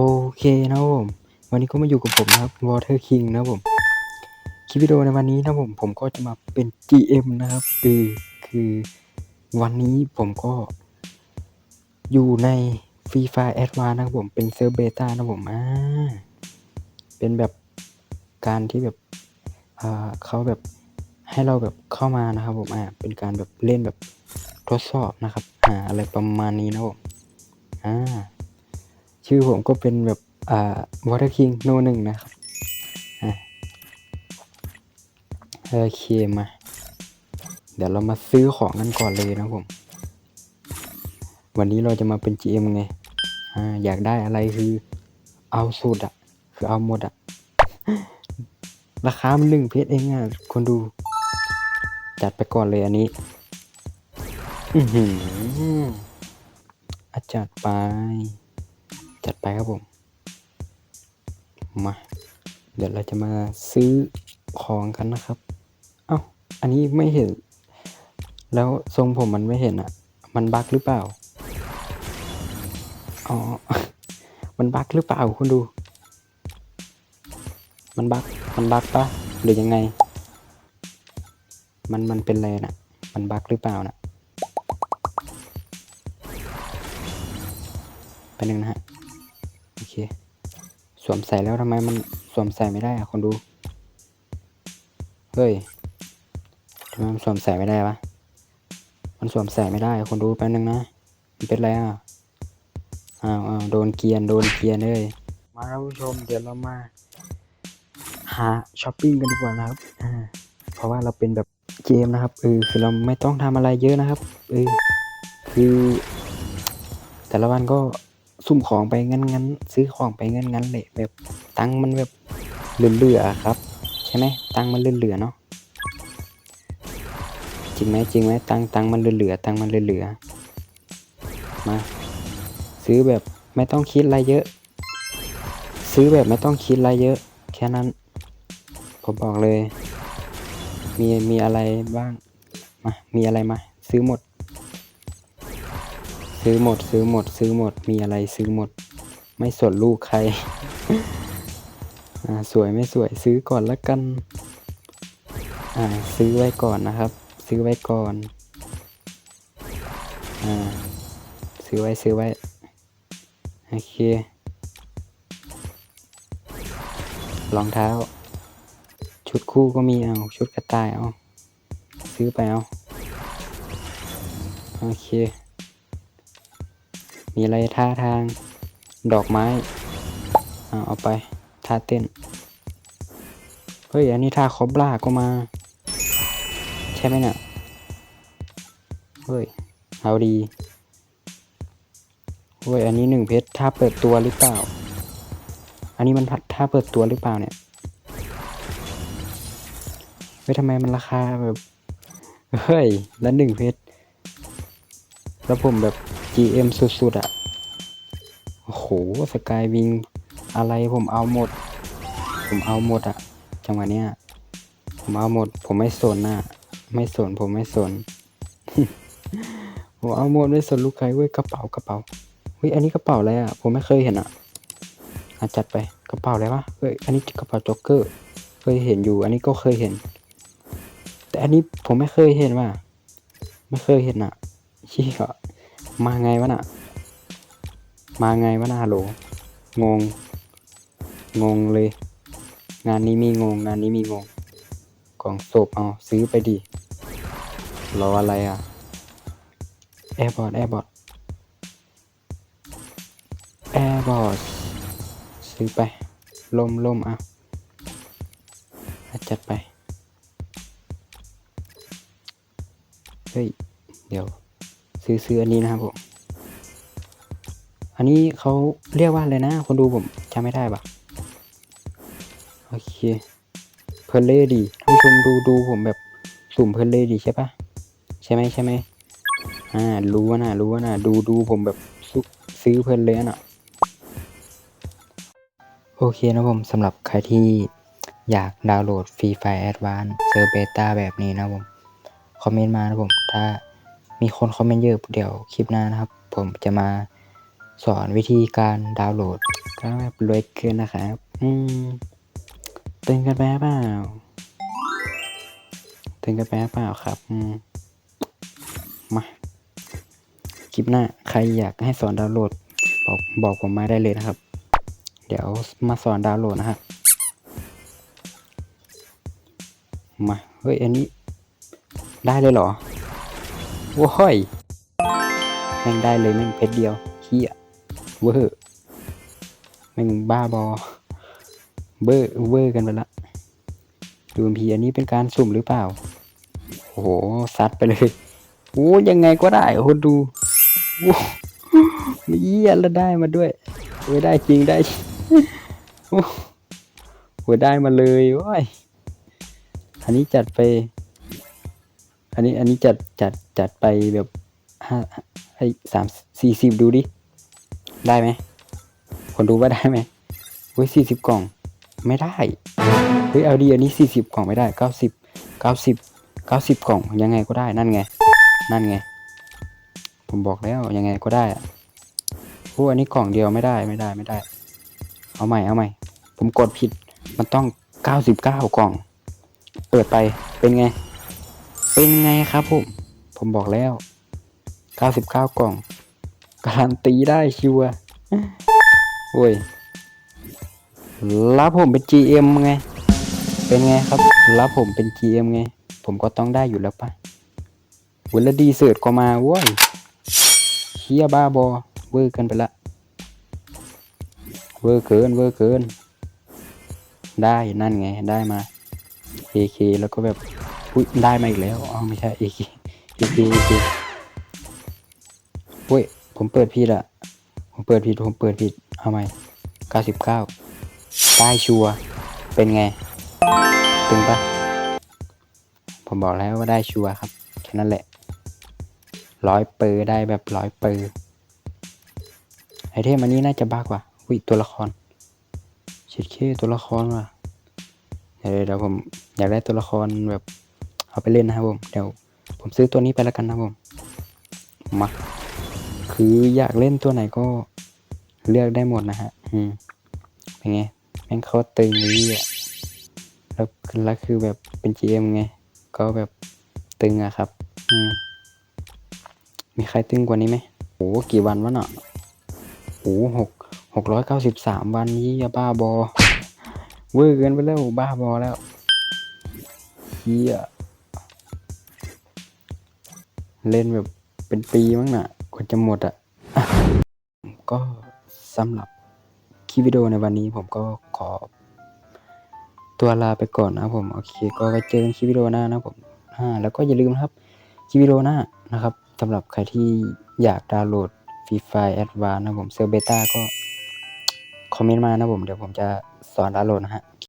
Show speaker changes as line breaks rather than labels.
โอเคนะครับผม วันนี้ก็มาอยู่กับผมนะครับ Water King นะครับผม คลิปวิดีโอในวันนี้นะผม ผมก็จะมาเป็น GM นะครับ คือคือวันนี้ผมก็อยู่ใน Free Fire Advance นะครับผม เป็นเซิร์ฟเบต้านะผมอ่าเป็นแบบการที่แบบอ่าเขาแบบให้เราแบบเข้ามานะครับผมอ่าเป็นการแบบเล่นแบบทดสอบนะครับ อ่า อะไรประมาณนี้นะผมอ่า ชื่อผมก็เป็นแบบอ่า Water King โนหนึ่งนะครับอโอเคมา เดี๋ยวเรามาซื้อของกันก่อนเลยนะผม วันนี้เราจะมาเป็น GM ไงอ่าอยากได้อะไรคือเอาสุดอะคือเอาหมดอะราคามันหนึ่งเพชรเองอะคนดู จัดไปก่อนเลยอันนี้อือหืออะจัดไปจัดไป ครับผม มา เดี๋ยวเราจะมาซื้อของกันนะครับ เอ้า อันนี้ไม่เห็น แล้วทรงผมมันไม่เห็นอะ่ะ มันบั๊กหรือเปล่า อ๋อ มันบั๊กหรือเปล่าคุณดู มันบั๊กมันบั๊กปะหรือยังไง มันมันเป็นอะไรนะมันบั๊กหรือเปล่านะไปหนึ่งนะฮะ สวมใส่แล้วทำไมมันสวมใส่ไม่ได้อะคนดู เฮ้ยทำไมมันสวมใส่ไม่ได้วะ มันสวมใส่ไม่ได้ คนดูแป๊บนึงนะ มันเป็นไรอะ อ้าวอ้าวโดนเกียน โดนเกียนเลย มาท่านผู้ชม เดี๋ยวเรามา หาช้อปปิ้งกันดีกว่านะครับอ่าเพราะว่าเราเป็นแบบเกมนะครับเออคือเราไม่ต้องทำอะไรเยอะนะครับเออคือแต่ละวันก็ สุ่มของไปงั้นงั้นซื้อของไปงั้นงั้นเลยแบบตังมันแบบเหลือๆอครับ ใช่ไหมตังมันเหลือๆเนาะจริงไหมจริงไหมตังตังมันเหลือๆตังมันเหลือๆมา ซื้อแบบไม่ต้องคิดอะไรเยอะ ซื้อแบบไม่ต้องคิดอะไรเยอะ แค่นั้น ผมบอกเลย มีมีอะไรบ้างมามีอะไรมา ซื้อหมด ซื้อหมดซื้อหมดซื้อหมดมีอะไรซื้อหมด ไม่สนลูกใคร อ่าสวยไม่สวยซื้อก่อนละกัน อ่าซื้อไว้ก่อนนะครับ ซื้อไว้ก่อน อ่าซื้อไว้ซื้อไว้โอเครองเท้า ชุดคู่ก็มีเอาชุดกระต่ายเอาซื้อไปเอาโอเค มีอะไรท่าทาง ดอกไม้เอาเอาไปท่าเต้น เฮ้ย อันนี้ท่าคอบล่าก็มา ใช่ไหมเนี่ยเฮ้ย เอาดี เฮ้ย อันนี้หนึ่งเพชรท่าเปิดตัวหรือเปล่า อันนี้มันพัดท่าเปิดตัวหรือเปล่าเนี่ยเฮ้ยทำไมมันราคาแบบ เฮ้ย แล้วหนึ่งเพชร แล้วผมแบบ GM สุดๆอะ่ะ โอ้โห สกายวิง อะไรผมเอาหมด ผมเอาหมดอะจังหวะเนี้ย ผมเอาหมด ผมไม่สนน่ะ ไม่สน ผมไม่สน ผมเอาหมดไม่สนลูกใครเว้ย กระเป๋ากระเป๋า เฮ้ย อันนี้กระเป๋าอะไรอะผมไม่เคยเห็นอะ่ะจัดไป กระเป๋าอะไรวะ เฮ้ย อันนี้กระเป๋าจ็อกเกอร์ เคยเห็นอยู่ อันนี้ก็เคยเห็น แต่อันนี้ผมไม่เคยเห็นว่ะ ไม่เคยเห็นอะเชี่ย มาไงวะน่ะ มาไงวะน่ะฮัลโหล งง งงเลย งานนี้มีงง งานนี้มีงง กล่องศพเอาซื้อไปดิ รออะไรอะ แอร์บอร์ดแอร์บอร์ดแอร์บอร์ดซื้อไป ลมลมอะอะจัดไป เฮ้ย เดี๋ยว ซื้อซื้ออันนี้นะครับผม อันนี้เขาเรียกว่าอะไรนะ คนดูผมจำไม่ได้ปะโอเค เพลเล่ดีท่านผู้ชมดูดูผมแบบสุ่มเพลเล่ดีใช่ปะใช่ไหมใช่ไหมอ่า รู้ว่านะรู้ว่านะดูดูผมแบบซื้อเพลเล่น่ะ โอเคนะผมสำหรับใครที่อยากดาวน์โหลด Free Fire Advance เซอร์เบต้าแบบนี้นะผม คอมเมนต์มานะผม ถ้า มีคนคอมเมนต์เยอะเดี๋ยวคลิปหน้านะครับ ผมจะมาสอนวิธีการดาวน์โหลดก็แบบรวยเกินนะครับอืมตึงกันไปเปล่าตึงกันไปเปล่าครับอืมมาคลิปหน้าใครอยากให้สอนดาวน์โหลดบอกบอกผมมาได้เลยนะครับ เดี๋ยวมาสอนดาวน์โหลดนะฮะมาเฮ้ยอันนี้ได้เลยเหรอ ว้ยแม่งได้เลยแม่งเพชรเดียวเฮียเวอร์แม่งบ้าบอเบอร์เวอร์กันไปละดูพีอันนี้เป็นการสุ่มหรือเปล่า โอ้โหซัดไปเลยโอ้ยังไงก็ได้โอ้ดูโอ้เยี่ยแล้วได้มาด้วยโอ้ยได้จริงได้โอ้โหได้มาเลยโอ้ยอันนี้จัดไป อันนี้อันนี้จัดจัดจัดไปแบบห้าไอ้สามสี่สิบดูดิ ได้ไหมคนดูว่าได้ไหมเฮ้ยสี่สิบกล่องไม่ได้เฮ้ยเอาดีอันนี้สี่สิบกล่องไม่ได้เก้าสิบเก้าสิบเก้าสิบกล่องยังไงก็ได้นั่นไง นั่นไง ผมบอกแล้วยังไงก็ได้อะโอ้อันนี้กล่องเดียวไม่ได้ไม่ได้ไม่ได้ เอาใหม่เอาใหม่ ผมกดผิดมันต้องเก้าสิบเก้ากล่อง เปิดไปเป็นไง เป็นไงครับผม ผมบอกแล้ว 99 กล่อง การันตีได้ชัวร์โอ้ยรับผมเป็น GM ไง เป็นไงครับ รับผมเป็น GM ไง ผมก็ต้องได้อยู่แล้วปะวันละดีเสิร์ตก็มาว้ยเฮียบ้าบอ เวอร์กันไปละ เวอร์เกิน เวอร์เกิน ได้นั่นไง ได้มา AK แล้วก็แบบ อุ้ยได้มาอีกแล้วอ๋อไม่ใช่ AK AK AK เว้ยผมเปิดผิดอะผมเปิดผิดผมเปิดผิดเอาใหม่เก้าสิบเก้าได้ชัวร์เป็นไงตึงปะผมบอกแล้วว่าได้ชัวร์ครับแค่นั้นแหละร้อยเปอร์ได้แบบร้อยเปอร์ไอเทมอันนี้น่าจะบ้ากว่าอุ้ยตัวละครเช็ดเคตัวละครว่ะเดี๋ยวเดี๋ยวผมอยากได้ตัวละครแบบ เอาไปเล่นนะครับผม เดี๋ยวผมซื้อตัวนี้ไปแล้วกันนะครับผม มาคืออยากเล่นตัวไหนก็เลือกได้หมดนะฮะ อืม เป็นไง แม่งเขาตึงนี้อะแล้วแล้วคือแบบเป็น GM ไง ก็แบบตึงอะครับ อืม มีใครตึงกว่านี้ไหมโอ้กี่วันวะเนาะโอ้หกหกร้อยเก้าสิบสามวันนี้ยบ้าบอเวอร์เกินไปแล้วบ้าบอแล้วเฮีย เล่นแบบเป็นปีมั้งน่ะกว่าจะหมดอะ ก็สำหรับคลิปวิดีโอในวันนี้ผมก็ขอ ตัวลาไปก่อนนะผม โอเค ก็ไว้เจอกันคลิปวิดีโอหน้านะผมอ่าแล้วก็อย่าลืมนะครับคลิปวิดีโอหน้านะครับสำหรับใครที่อยากดาวน์โหลดฟรีไฟแอดวานนะผมเซอร์เบต้าก็คอมเมนต์มานะผม เดี๋ยวผมจะสอนดาวน์โหลดนะฮะ